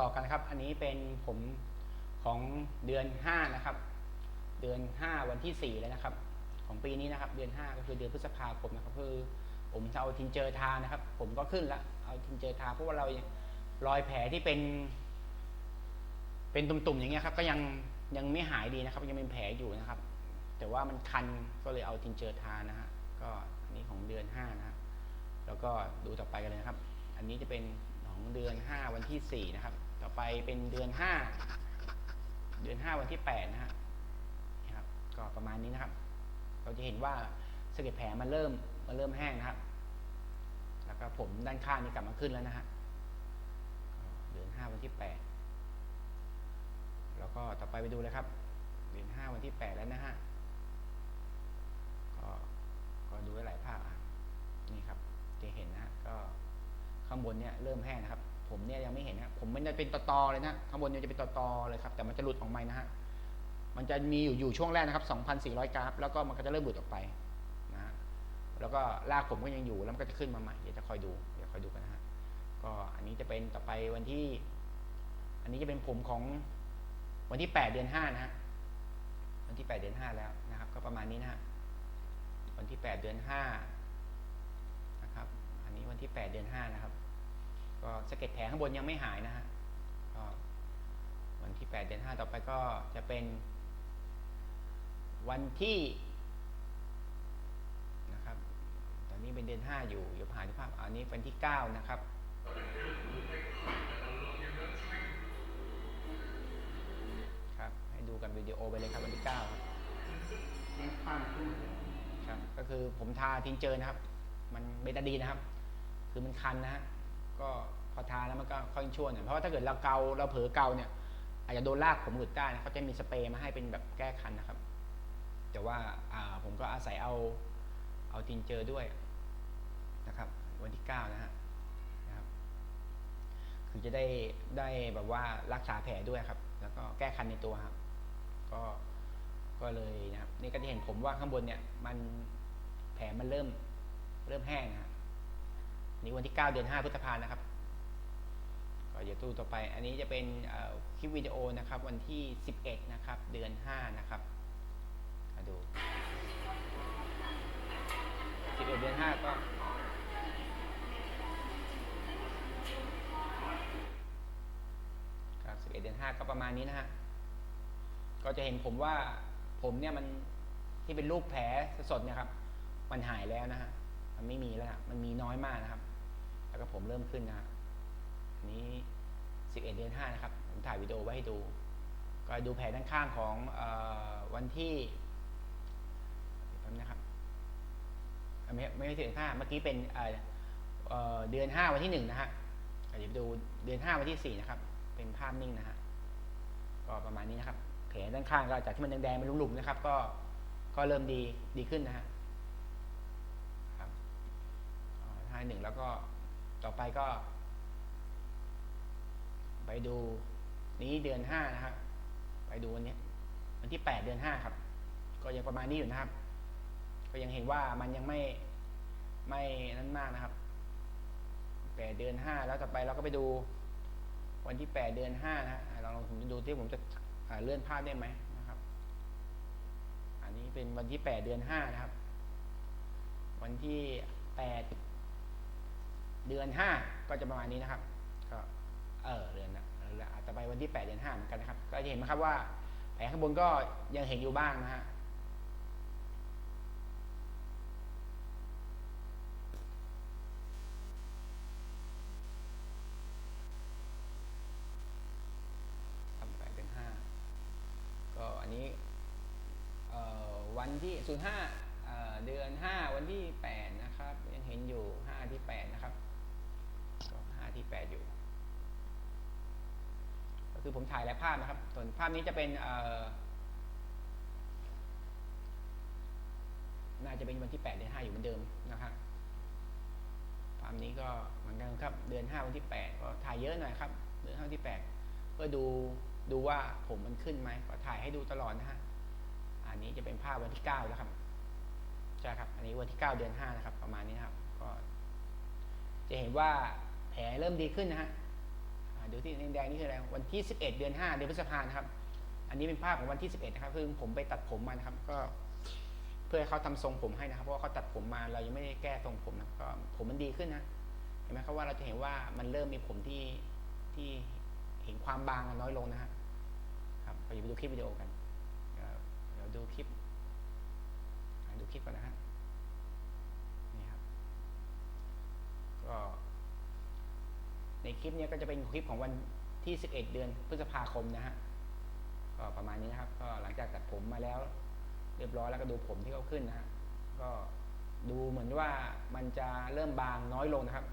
ต่อกันนะครับ อันนี้เป็นผมของเดือน5นะครับ เดือน5วันที่4แล้วนะครับ ของปีนี้นะครับ เดือน5ก็คือเดือนพฤษภาคมนะครับ คือ ผมจะเอาทินเจอร์ทานะครับ ผมก็ขึ้นละเอาทินเจอร์ทาเพราะว่าเรารอยแผลที่เป็น เป็นตุ่มๆอย่างเงี้ยครับ ก็ยังยังไม่หายดีนะครับ ยังเป็นแผลอยู่นะครับ แต่ว่ามันคันก็เลยเอาทินเจอร์ทานะฮะก็อันนี้ของเดือน5นะฮะแล้วก็ดูต่อไปกันเลยนะครับ อันนี้จะเป็นของเดือน5วันที่4นะครับ ต่อไปเป็นเดือน 5 เดือน 5 วันที่ 8 นะฮะครับก็ประมาณนี้นะครับ เราจะเห็นว่าสะเก็ดแผลมันเริ่มมันเริ่มแห้งนะครับ แล้วก็ผมด้านข้างนี่กลับมาขึ้นแล้วนะฮะเดือน 5 วันที่ 8 แล้วก็ต่อไปไปดูเลยครับ เดือน 5 วันที่ 8 แล้วนะฮะก็ก็ดูได้หลายภาพอะนี่ครับจะเห็นนะฮะก็ข้างบนเนี่ยเริ่มแห้งนะครับ ผมเนี่ยยังไม่เห็นนะผมมันจะเป็นตอๆเลยนะข้างบนเนี่ยจะเป็นตอๆเลยครับ แต่มันจะหลุดออกมานะฮะมันจะมีอยู่อยู่ช่วงแรกนะครับ 2,400 กราฟ แล้วก็มันก็จะเริ่มหลุดออกไปนะฮะแล้วก็รากผมก็ยังอยู่แล้วมันก็จะขึ้นมาใหม่เดี๋ยวจะคอยดูเดี๋ยวคอยดูกันนะฮะก็อันนี้จะเป็นต่อไปวันที่ อันนี้จะเป็นผมของวันที่ 8 เดือน5นะฮะวันที่ 8 เดือน 5 แล้วนะครับ ก็ประมาณนี้นะฮะวันที่ 8 เดือน5นะครับ อันนี้วันที่ 8 เดือน5นะครับ ก็สะเก็ดแผลข้างบนยังไม่หายนะฮะก็วันที่8เดือน5ต่อไปก็จะเป็น วันที่นะครับ ตอนนี้เป็นเดือน5อยู่อยู่ผ่านภาพอันนี้วันที่9นะครับครับ ให้ดูกันวิดีโอไปเลยครับวันที่9ครับครับ ก็คือผมทาทินเจอนะครับ มันเบตาดีนะครับ คือมันคันนะฮะ ก็พอทาแล้วมันก็ค่อยชั่วหน่อยเพราะว่าถ้าเกิดเราเกาเราเผลอเกาเนี่ย อาจจะโดนลากผมหลุดได้นะเขาจะมีสเปรย์มาให้เป็นแบบแก้คันนะครับ แต่ว่าอ่าผมก็อาศัยเอาเอาทินเจอร์ด้วยนะครับ วันที่ 9 นะฮะนะครับคือจะได้ได้แบบว่ารักษาแผลด้วยครับ แล้วก็แก้คันในตัวครับก็ก็เลยนะครับนี่ก็จะเห็นผมว่าข้างบนเนี่ยมันแผลมันเริ่มเริ่มแห้งนะ นี่วันที่ 9 เดือน 5 พฤษภานะครับก็เดี๋ยวตู้ต่อไป อันนี้จะเป็นคลิปวิดีโอนะครับ วันที่ 11 นะครับ เดือน 5 นะครับมาดู 11 เดือน 5 ก็ครับ11 เดือน 5 ก็ประมาณนี้นะฮะ ก็จะเห็นผมว่าผมเนี่ยมันที่เป็นรูปแผลสดๆเนี่ยครับ มันหายแล้วนะฮะ มันไม่มีแล้วนะมันมีน้อยมากนะครับ แล้วก็ผมเริ่มขึ้นนะอันนี้ 11 เดือน 5 นะครับ ผมถ่ายวิดีโอไว้ให้ดู ก็ดูแผลด้านข้างของอวันที่แป๊บนะครับ ไม่ไม่ใช่เดือน5เมื่อกี้เป็นเเดือน5วันที่1นะฮะเดี๋ยวดูเดือน5วันที่4นะครับ เป็นภาพนิ่งนะฮะ ก็ประมาณนี้นะครับแผลด้านข้างก็จากที่มันแดงๆเป็นหลุมๆนะครับ ก็ก็เริ่มดีดีขึ้นนะฮะครับท้าหนึ่งแล้วก็ ต่อไปก็ ไปดูนี้เดือนห้านะครับ ไปดูวันนี้วันที่แปดเดือนห้าครับ ก็ยังประมาณนี้อยู่นะครับ ก็ยังเห็นว่ามันยังไม่ไม่นั้นมากนะครับแปดเดือนห้าแล้วต่อไปเราก็ไปดูวันที่แปดเดือนห้านะฮะอ่าลองลองผมดูที่ผมจะเลื่อนภาพได้ไหมนะครับ อันนี้เป็นวันที่แปดเดือนห้านะครับ วันที่แปด เดือนห้าก็จะประมาณนี้นะครับ ก็เออเดือนนะอาจจะไปวันที่แปดเดือนห้าเหมือนกันนะครับ ก็จะเห็นนะครับว่าแผงข้างบนก็ยังเห็นอยู่บ้างนะฮะันที่ 05 คือผมถ่ายหลายภาพนะครับ ส่วนภาพนี้จะเป็นน่าจะเป็นวันที่แปดเดือนห้าอยู่เหมือนเดิมนะครับภาพนี้ก็เหมือนกันครับ เดือนห้าวันที่แปดก็ถ่ายเยอะหน่อยครับ เดือนห้าวันที่แปดเพื่อดูดูว่าผมมันขึ้นไหมก็ถ่ายให้ดูตลอดนะฮะ อันนี้จะเป็นภาพวันที่เก้าแล้วครับ ใช่ครับ อันนี้วันที่เก้าเดือนห้านะครับ ประมาณนี้ครับ ก็ จะเห็นว่าแผลเริ่มดีขึ้นนะฮะ อ่าาดูที่แดงๆนี่คืออะไรวันที่ 11 เดือน 5 เดือนพฤษภาครับ อันนี้เป็นภาพของวันที่ 11 นะครับคือผมไปตัดผมมานะครับ ก็ เพื่อให้เขาทำทรงผมให้นะครับ เพราะว่าเขาตัดผมมาเรายังไม่ได้แก้ทรงผมนะก็ผมมันดีขึ้นนะเห็นไหมครับว่าเราจะเห็นว่ามันเริ่มมีผมที่ที่เห็นความบางน้อยลงนะฮะครับไปดูคลิปวิดีโอกันเดี๋ยวดูคลิปดูคลิปก่อนนะฮะนี่ครับก็ ในคลิปนี้ก็จะเป็นคลิปของวันที่ 11 เดือนพฤษภาคมนะฮะก็ประมาณนี้นะครับ ก็หลังจากตัดผมมาแล้ว เรียบร้อยแล้วก็ดูผมที่เขาขึ้นนะฮะก็ดูเหมือนว่ามันจะเริ่มบางน้อยลงนะครับ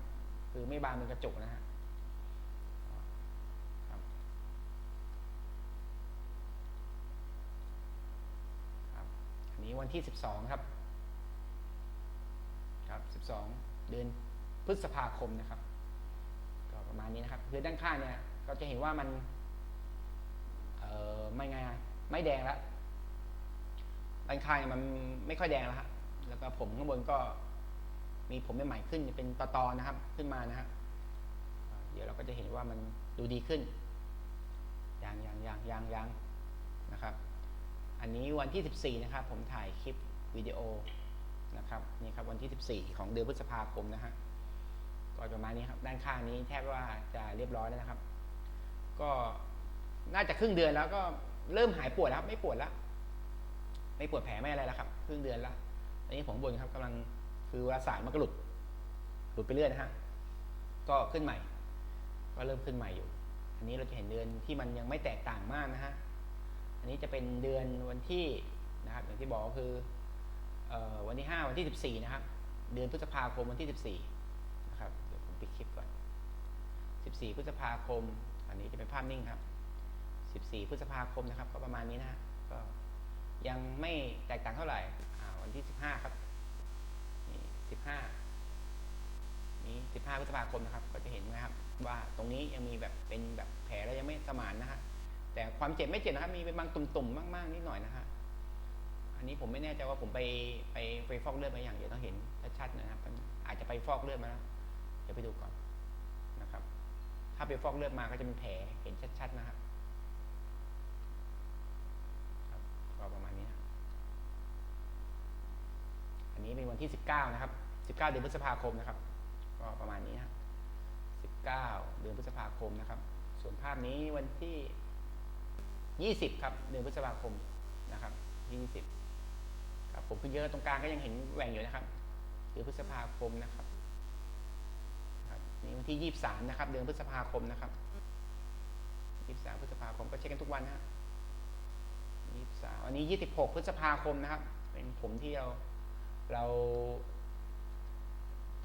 คือไม่บางเป็นกระจกนะฮะอันนี้วันที่ 12 ครับ ครับ 12 เดือนพฤษภาคมนะครับ ประมาณนี้นะครับคือด้านข้างเนี่ยก็จะเห็นว่ามันเออไม่ไงไม่แดงแล้วด้านข้างเนี่ยมันไม่ค่อยแดงแล้วครับแล้วก็ผมข้างบนก็มีผมใหม่ๆขึ้นเป็นตอๆนะครับขึ้นมานะครับอ่าเดี๋ยวเราก็จะเห็นว่ามันดูดีขึ้นยางยางยางยางยางนะครับ อันนี้วันที่ 14 นะครับ ผมถ่ายคลิปวิดีโอนะครับนี่ครับวันที่ 14 ของเดือนพฤษภาคมนะฮะ ก็ประมาณนี้ครับ ด้านข้างนี้แทบว่าจะเรียบร้อยแล้วนะครับ ก็น่าจะครึ่งเดือนแล้วก็เริ่มหายปวดแล้ว ไม่ปวดแล้วไม่ปวดแผลไม่อะไรแล้วครับ ครึ่งเดือนแล้วอันนี้ผมบนครับกำลังคือวลาสายมันก็หลุดหลุดไปเรื่อยนะฮะก็ขึ้นใหม่ ก็เริ่มขึ้นใหม่อยู่ อันนี้เราจะเห็นเดือนที่มันยังไม่แตกต่างมากนะฮะอันนี้จะเป็นเดือนวันที่นะครับอย่างที่บอกก็คือออวันที่ 5 วันที่ 14 นะครับ เดือนพฤษภาคมวันที่ 14 ปิดคลิปก่อน 14 พฤษภาคม อันนี้จะเป็นภาพนิ่งครับ 14 พฤษภาคมนะครับ ก็ประมาณนี้นะก็ยังไม่แตกต่างเท่าไหร่วันที่ 15 ครับ นี่ 15 นี้15 พฤษภาคมนะครับ ก็จะเห็นนะครับ ว่าตรงนี้ยังมีแบบเป็นแบบแผลแล้วยังไม่สมานนะฮะแต่ความเจ็บไม่เจ็บนะครับ มีเป็นบางตุ่มๆมากๆนิดหน่อยนะฮะอันนี้ผมไม่แน่ใจว่าผมไปไปไปฟอกเลือดมาอย่างเดียวต้องเห็นชัดๆนะครับ อาจจะไปฟอกเลือดมาแล้ว ดี๋ยวไปดูก่อนนะครับ ถ้าไปฟอกเลือดมาก็จะเป็นแผลเห็นชัดๆนะครับครับก็ประมาณนี้นะอันนี้เป็นวันที่ 19 นะครับ 19 เดือนพฤษภาคมนะครับ ก็ประมาณนี้นะ19 เดือนพฤษภาคมนะครับ ส่วนภาพนี้วันที่ 20 ครับ เดือนพฤษภาคมนะครับ20ครับผมขึ้นเยอะตรงกลางก็ยังเห็นแหว่งอยู่นะครับเดือนพฤษภาคมนะครับครับ นี่วันที่ยี่สามนะครับ เดือนพฤษภาคมนะครับยี่สามพฤษภาคมก็เช็คกันทุกวันนะฮะยี่สามวันนี้ยี่สิบหกพฤษภาคมนะครับ เป็นผมที่เราเรา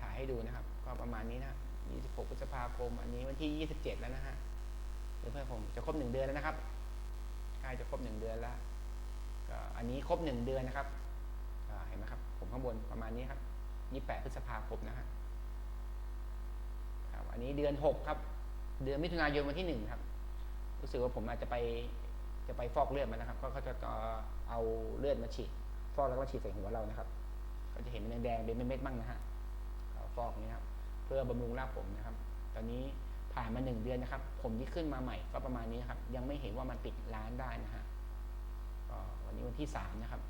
ถ่ายให้ดูนะครับ ก็ประมาณนี้นะยี่สิบหกพฤษภาคม อันนี้วันที่ยี่สิบเจ็ดแล้วนะฮะเดือนพฤษภาคมจะครบหนึ่งเดือนแล้วนะครับใกล้จะครบหนึ่งเดือนแล้วก็อันนี้ครบหนึ่งเดือนนะครับเห็นไหมครับ ผมข้างบนประมาณนี้ครับยี่แปดพฤษภาคมนะฮะครับ อันนี้เดือนหกครับ เดือนมิถุนายนวันที่หนึ่งครับ รู้สึกว่าผมอาจจะไปจะไปฟอกเลือดมานะครับก็เขาจะเอาเลือดมาฉีด ฟอกแล้วก็ฉีดใส่หัวเรานะครับ ก็จะเห็นเป็นแดงเป็นเม็ดๆบ้างนะฮะฟอกนี้ครับ เพื่อบำรุงรากผมนะครับ ตอนนี้ผ่านมาหนึ่งเดือนนะครับ ผมที่ขึ้นมาใหม่ก็ประมาณนี้ครับ ยังไม่เห็นว่ามันติดร้านได้นะฮะวันนี้วันที่สามนะครับ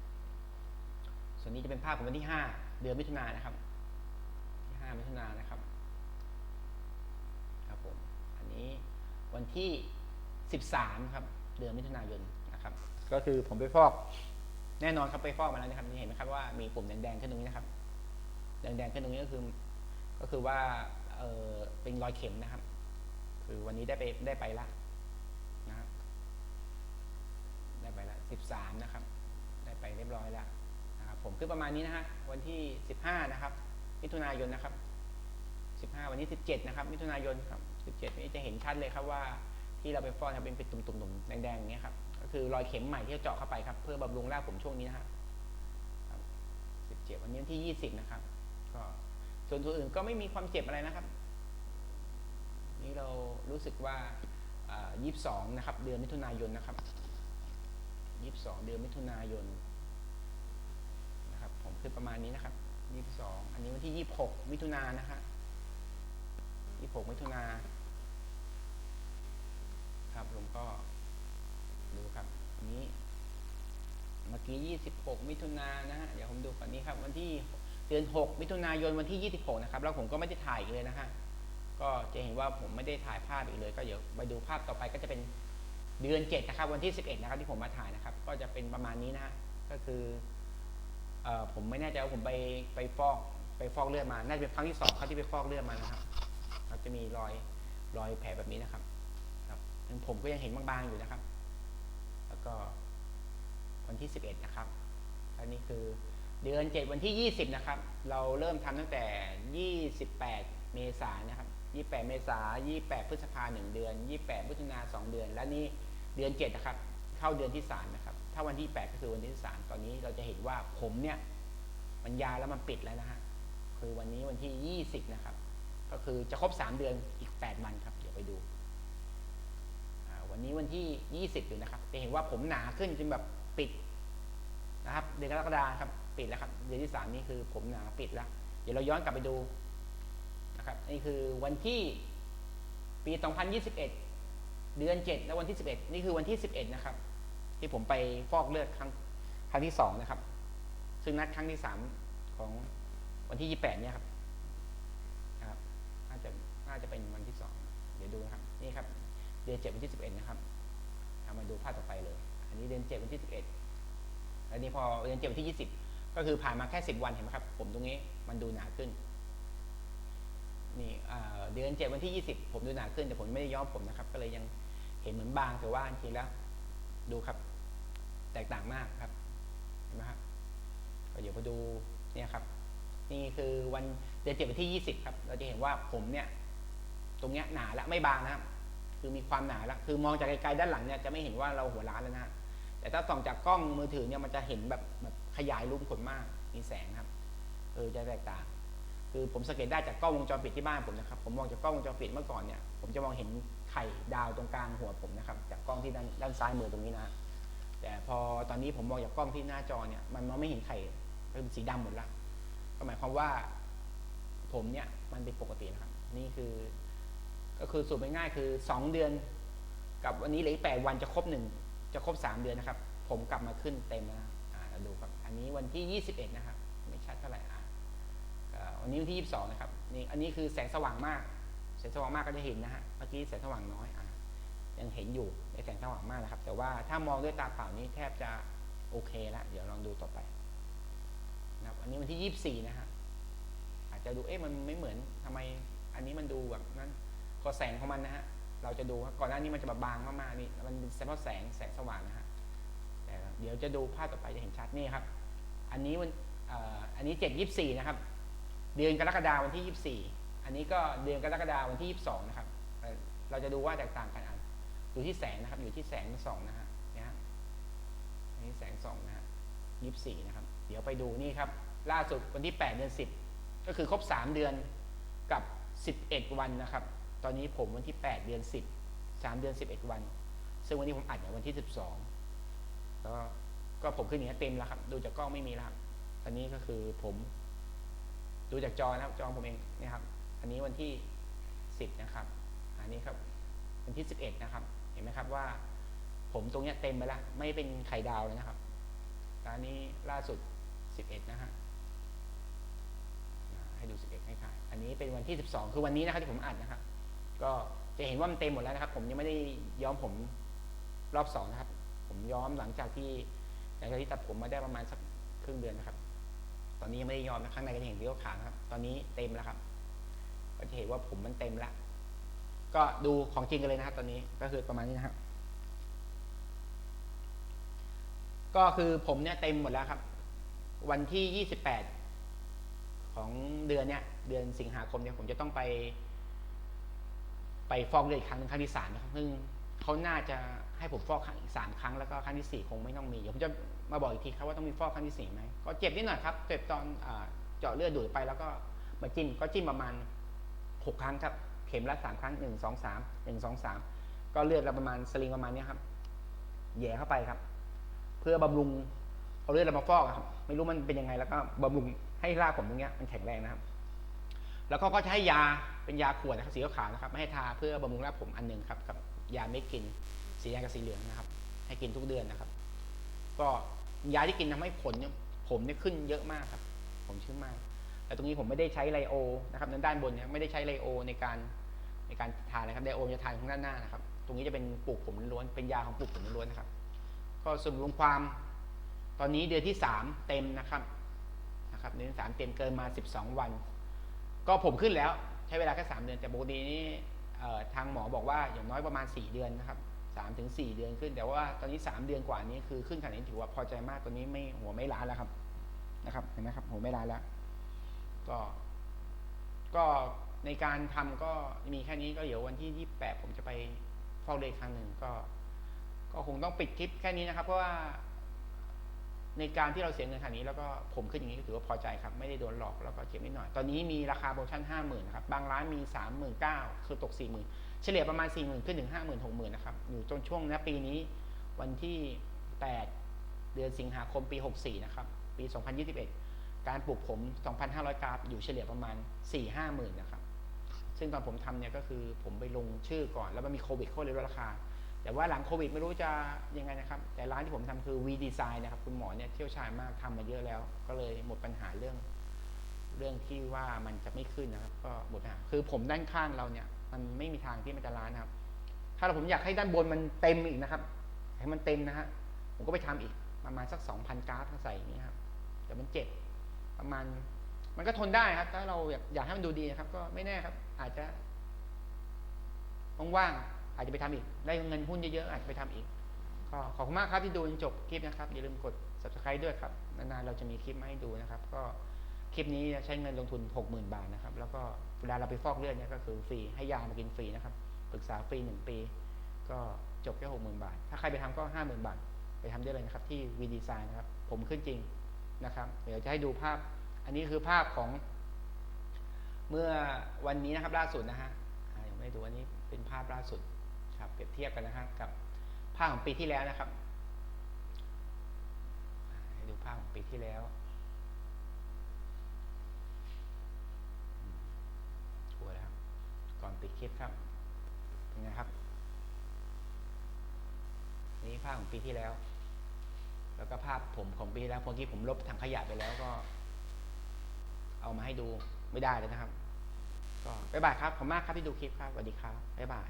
ส่วนนี้จะเป็นภาพของวันที่ห้าเดือนมิถุนายนนะครับที่ห้ามิถุนายนนะครับ นนี้ วันที่สิบสามครับ เดือนมิถุนายนนะครับ ก็คือผมไปฟอก แน่นอนครับไปฟอกมาแล้วนะครับนี่เห็นไหมครับว่ามีปุ่มแดงๆขึ้นตรงนี้นะครับ แดงๆขึ้นตรงนี้ก็คือ ก็คือว่าเออเป็นรอยเข็มนะครับ คือวันนี้ได้ไปได้ไปละนะครับได้ไปละสิบสามนะครับ ได้ไปเรียบร้อยแล้วนะครับผมคือประมาณนี้นะฮะวันที่สิบห้านะครับมิถุนายนนะครับ วันนี้สิบเจ็ดนะครับ มิถุนายนครับสิบเจ็ดนี้จะเห็นชัดเลยครับว่าที่เราไปฟอกนะเป็นเป็นตุ่มๆแดงๆอย่างเงี้ยครับ ก็คือรอยเข็มใหม่ที่เราเจาะเข้าไปครับเพื่อบำรุงรากผมช่วงนี้นะฮะสิบเจ็ดวันนี้วันที่ยี่สิบนะครับ ก็ส่วนตัวอื่นก็ไม่มีความเจ็บอะไรนะครับ นี่เรารู้สึกว่ายี่สิบสองนะครับ เดือนมิถุนายนนะครับยี่สิบสองเดือนมิถุนายนนะครับ ผมคือประมาณนี้นะครับยี่สิบสองอันนี้วันที่ยี่สิบหกมิถุนายนนะฮะ ยี่สิบหกมิถุนาครับผมก็ดูครับนี้ เมื่อกี้26มิถุนานะฮะเดี๋ยวผมดูก่อนนี้ครับ วันที่เดือน6มิถุนายนวันที่26นะครับ แล้วผมก็ไม่ได้ถ่ายอีกเลยนะฮะก็จะเห็นว่าผมไม่ได้ถ่ายภาพอีกเลย ก็เดี๋ยวไปดูภาพต่อไปก็จะเป็นเดือน7นะครับ วันที่11นะครับที่ผมมาถ่ายนะครับ ก็จะเป็นประมาณนี้นะฮะก็คืออผมไม่แน่ใจว่าผมไปไปฟอกไปฟอกเลือดมา น่าจะเป็นครั้งที่สองครับที่ไปฟอกเลือดมานะครับ จะมีรอยรอยแผลแบบนี้นะครับ ครับยังผมก็ยังเห็นบางๆอยู่นะครับ แล้วก็วันที่ 11 นะครับอันนี้คือเดือน 7 วันที่ 20 นะครับ เราเริ่มทำตั้งแต่ 28 เมษายนนะครับ 28 เมษายน 28 พฤษภา1เดือน 28มิถุนา2เดือน และนี่เดือน 7 นะครับ เข้าเดือนที่ 3 นะครับ ถ้าวันที่ 8 ก็คือวันที่ 3 ตอนนี้เราจะเห็นว่าผมเนี่ยมันยาวแล้วมันปิดแล้วนะฮะ คือวันนี้วันที่ 20 นะครับ ก็คือจะครบ 3 เดือนอีก 8 วันครับ เดี๋ยวไปดู วันนี้วันที่ 20 อยู่นะครับ จะเห็นว่าผมหนาขึ้นจนแบบปิดนะครับ เดือนกรกฎาคมครับ ปิดแล้วครับ เดือนที่ 3 นี่คือผมหนาปิดแล้ว เดี๋ยวเราย้อนกลับไปดูนะครับนี่คือวันที่ปี 2021 เดือน 7 และวันที่ 11 นี่คือวันที่ 11 นะครับ ที่ผมไปฟอกเลือดครั้งครั้งที่ 2 นะครับ ซึ่งนัดครั้งที่ 3 ของวันที่ 28 เนี่ยครับ จะน่าจะเป็นวันที่2เดี๋ยวดูนะครับนี่ครับเดือนเจ็ดวันที่สิบเอ็ดนะครับเอามาดูภาพต่อไปเลย อันนี้เดือนเจ็ดวันที่สิบเอ็ดแล้วนี่พอเดือนเจ็ดวันที่ยี่สิบก็คือผ่านมาแค่สิบวันเห็นไหมครับ ผมตรงนี้มันดูหนาขึ้นนี่เดือนเจ็ดวันที่ยี่สิบผมดูหนาขึ้นแต่ผมไม่ได้ย้อมผมนะครับ ก็เลยยังเห็นเหมือนบางแต่ว่าจริงแล้ว ดูครับ แตกต่างมากครับเห็นไหมครับเดี๋ยวมาดูเนี่ยครับ นี่คือวันเดือนเจ็ดวันที่ยี่สิบครับ เราจะเห็นว่าผมเนี่ย ตรงเนี้ยหนาและไม่บางนะครับ คือมีความหนาแล้วคือมองจากไกลๆด้านหลังเนี่ยจะไม่เห็นว่าเราหัวล้านแล้วนะแต่ถ้าส่องจากกล้องมือถือเนี่ยมันจะเห็นแบบแบบขยายรูปขนมากมีแสงครับเออจะแตกต่างคือผมสังเกตได้จากกล้องวงจรปิดที่บ้านผมนะครับ ผมมองจากกล้องวงจรปิดเมื่อก่อนเนี่ยผมจะมองเห็นไข่ดาวตรงกลางหัวผมนะครับ จากกล้องที่ด้านด้านซ้ายมือตรงนี้นะ แต่พอตอนนี้ผมมองจากกล้องที่หน้าจอเนี่ยมันมองไม่เห็นไข่เป็นสีดำหมดละก็หมายความว่า ผมเนี่ยมันเป็นปกตินะครับ นี่คือ ก็คือสูตรง่ายๆคือ 2 เดือน กับวันนี้เหลืออีกแปดวันจะครบหนึ่งจะครบ 3 เดือนนะครับ ผมกลับมาขึ้นเต็มแล้วนะอ่าเราดูครับ อันนี้วันที่ 21 นะครับ ไม่ชัดเท่าไหร่อะวันนี้วันที่ 22 นะครับนี่อันนี้คือแสงสว่างมาก แสงสว่างมากก็จะเห็นนะฮะเมื่อกี้แสงสว่างน้อยอ่ายังเห็นอยู่ในแสงสว่างมากนะครับ แต่ว่าถ้ามองด้วยตาเปล่านี้แทบจะโอเคแล้วเดี๋ยวลองดูต่อไปนะครับอันนี้วันที่ 24 นะฮะอาจจะดูเอ๊ะมันไม่เหมือนทำไมอันนี้มันดูแบบนั้น ก็แสงของมันนะฮะ เราจะดูว่าก่อนหน้านี้มันจะแบบบางมากๆนี่ มันเป็นเฉพาะแสงแสงสว่างนะฮะแต่เดี๋ยวจะดูภาพต่อไปจะเห็นชัดนี่ครับ อันนี้วันอันนี้เจ็ดยี่สี่นะครับ เดือนกรกฎาวันที่ยี่สี่อันนี้ก็เดือนกรกฎาวันที่ยี่สองนะครับ เราจะดูว่าแตกต่างกันอันดูที่แสงนะครับ อยู่ที่แสงสองนะฮะนี่ฮะอันนี้แสงสองนะฮะยี่สี่นะครับ เดี๋ยวไปดูนี่ครับ ล่าสุดวันที่แปดเดือนสิบก็คือครบสามเดือนกับสิบเอ็ดวันนะครับ ตอนนี้ผมวันที่ 8 เดือน 10 3 เดือน 11 วัน ซึ่งวันนี้ผมอัดในวันที่ 12ก็ก็ผมขึ้นอย่างนี้เต็มแล้วครับ ดูจากกล้องไม่มีแล้วครับตอนนี้ก็คือผม ดูจากจอนะครับ จอผมเองนี่ยครับ อันนี้วันที่ 10 นะครับ อันนี้ครับ วันที่ 11 นะครับ เห็นไหมครับว่า ผมตรงเนี้ยเต็มไปแล้วไม่เป็นไข่ดาวเลยนะครับตอนนี้ล่าสุด 11 นะฮะให้ดู 11 ให้ขาย อันนี้เป็นวันที่ 12 คือวันนี้นะครับที่ผมอัดนะครับ ก็จะเห็นว่ามันเต็มหมดแล้วนะครับ ผมยังไม่ได้ย้อมผมรอบสองนะครับ ผมย้อมหลังจากที่หลังจากที่ตัดผมมาได้ประมาณสักครึ่งเดือนนะครับ ตอนนี้ยังไม่ได้ย้อมนะข้างในก็จะเห็นเรียวขานะครับ ตอนนี้เต็มแล้วครับ ก็จะเห็นว่าผมมันเต็มแล้วก็ดูของจริงกันเลยนะครับ ตอนนี้ก็คือประมาณนี้นะครับ ก็คือผมเนี่ยเต็มหมดแล้วครับ วันที่28ของเดือนเนี้ยเดือนสิงหาคมเนี่ยผมจะต้องไป ไปฟอกเลือดอีกครั้งหนึ่งครั้งที่สามนะครับซึ่งเขาน่าจะให้ผมฟอกครั้งอีกสามครั้งแล้วก็ครั้งที่สี่คงไม่ต้องมีเดี๋ยวผมจะมาบอกอีกทีครับว่าต้องมีฟอกครั้งที่สี่ไหมก็เจ็บนิดหน่อยครับเจ็บตอนเจาะเลือดดูดไปแล้วก็มาจิ้มก็จิ้มประมาณหกครั้งครับเข็มละสามครั้งหนึ่งสองสามหนึ่งสองสามก็เลือดเราประมาณสลิงประมาณนี้ครับแย่เข้าไปครับ เพื่อบำรุงเอาเลือดเรามาฟอกครับ ไม่รู้มันเป็นยังไงแล้วก็บำรุงให้รากผมตรงเนี้ยมันแข็งแรงนะครับ แล้วเขาก็จะให้ยาเป็นยาขวดนะครับสีขาวนะครับไม่ให้ทาเพื่อบำรุงรากผมอันหนึ่งครับกับยาเม็ดกินสีแดงกับสีเหลืองนะครับ ให้กินทุกเดือนนะครับ ก็ยาที่กินทำให้ผลเนี่ยผมเนี่ยขึ้นเยอะมากครับ ผมชื่นมาก แต่ตรงนี้ผมไม่ได้ใช้ไลโอนะครับด้านบนเนี่ยไม่ได้ใช้ไลโอในการในการทานนะครับไลโอจะทานข้างด้านหน้านะครับ ตรงนี้จะเป็นปลูกผมล้วนเป็นยาของปลูกผมล้วนนะครับ ก็สรุปรวมความตอนนี้เดือนที่สามเต็มนะครับนะครับเดือนสามเต็มเกินมาสิบสองวัน ก็ผมขึ้นแล้วใช้เวลาแค่สามเดือนแต่ปกตินี่ทางหมอบอกว่าอย่างน้อยประมาณสี่เดือนนะครับสามถึงสี่เดือนขึ้น แต่ว่าตอนนี้สามเดือนกว่านี้คือขึ้นขนาดนี้ถือว่าพอใจมากตอนนี้ไม่หัวไม่ล้านแล้วครับนะครับเห็นไหมครับหัวไม่ล้านแล้ว ก็ก็ในการทำก็มีแค่นี้ก็เดี๋ยววันที่ 28 ผมจะไปฟอกเลือดอีกครั้งหนึ่งก็ ก็คงต้องปิดคลิปแค่นี้นะครับเพราะว่า ในการที่เราเสียเงินขนาดนี้แล้วก็ผมขึ้นอย่างนี้ถือว่าพอใจครับ ไม่ได้โดนหลอกแล้วก็เจ็บนิดหน่อย ตอนนี้มีราคาโปรโมชั่น50,000นครับบางร้านมี 39,000คือตก 40,000 เฉลี่ยประมาณ 40,000 ขึ้นถึง 50,000 60,000นะครับอยู่จนช่วงนะปีนี้วันที่ 8 เดือนสิงหาคมปี 64 นะครับ ปี 2021 การปลูกผม 2,500 กราฟอยู่เฉลี่ยประมาณ 4-5 หมื่นนะครับซึ่งตอนผมทำเนี่ยก็คือผมไปลงชื่อก่อนแล้วมันมีโควิดเข้าเลยลดราคา แต่ว่าหลังโควิดไม่รู้จะยังไงนะครับ แต่ร้านที่ผมทำคือ V Design นะครับ คุณหมอเนี่ยเชี่ยวชาญมากทำมาเยอะแล้ว ก็เลยหมดปัญหาเรื่อง เรื่องที่ว่ามันจะไม่ขึ้นนะครับ ก็หมดปัญหาคือผมด้านข้างเราเนี่ย มันไม่มีทางที่มันจะล้านนะครับ ถ้าเราผมอยากให้ด้านบนมันเต็มอีกนะครับ ให้มันเต็มนะฮะผมก็ไปทำอีกประมาณสัก2,000กราฟใส่อย่างนี้ครับแต่มันเจ็บประมาณ มันก็ทนได้ครับ ถ้าเราอยากอยากให้มันดูดีนะครับ ก็ไม่แน่ครับ อาจจะว่างๆ อาจจะไปทำอีก ได้เงินหุ้นเยอะๆอาจจะไปทำอีก ก็ขอบคุณมากครับที่ดูจนจบคลิปนะครับอย่าลืมกด subscribe ด้วยครับนานๆเราจะมีคลิปมาให้ดูนะครับ ก็คลิปนี้ใช้เงินลงทุน 60,000 บาทนะครับ แล้วก็เวลาเราไปฟอกเลือดเนี่ยก็คือฟรีให้ยามากินฟรีนะครับปรึกษาฟรีหนึ่งปี ก็จบแค่60,000 บาท ถ้าใครไปทำก็ 50,000 บาท ไปทำได้เลยนะครับที่วีดีไซน์นะครับ ผมขึ้นจริงนะครับ เดี๋ยวจะให้ดูภาพ อันนี้คือภาพของ เมื่อวันนี้นะครับล่าสุดนะฮะยังไม่ด้ดูอันนี้เป็นภาพล่าสุด ครับเปรียบเทียบกันนะครับกับภาพของปีที่แล้วนะครับให้ดูภาพของปีที่แล้วหัวแล้วครับก่อนปิดคลิปครับเป็นไงครับ นี่ภาพของปีที่แล้ว แล้วก็ภาพผมของปีที่แล้วพอที่ผมลบถังขยะไปแล้วก็ เอามาให้ดูไม่ได้เลยนะครับ ก็บ๊ายบายครับขอบมากครับที่ดูคลิปครับสวัสดีครับบ๊ายบาย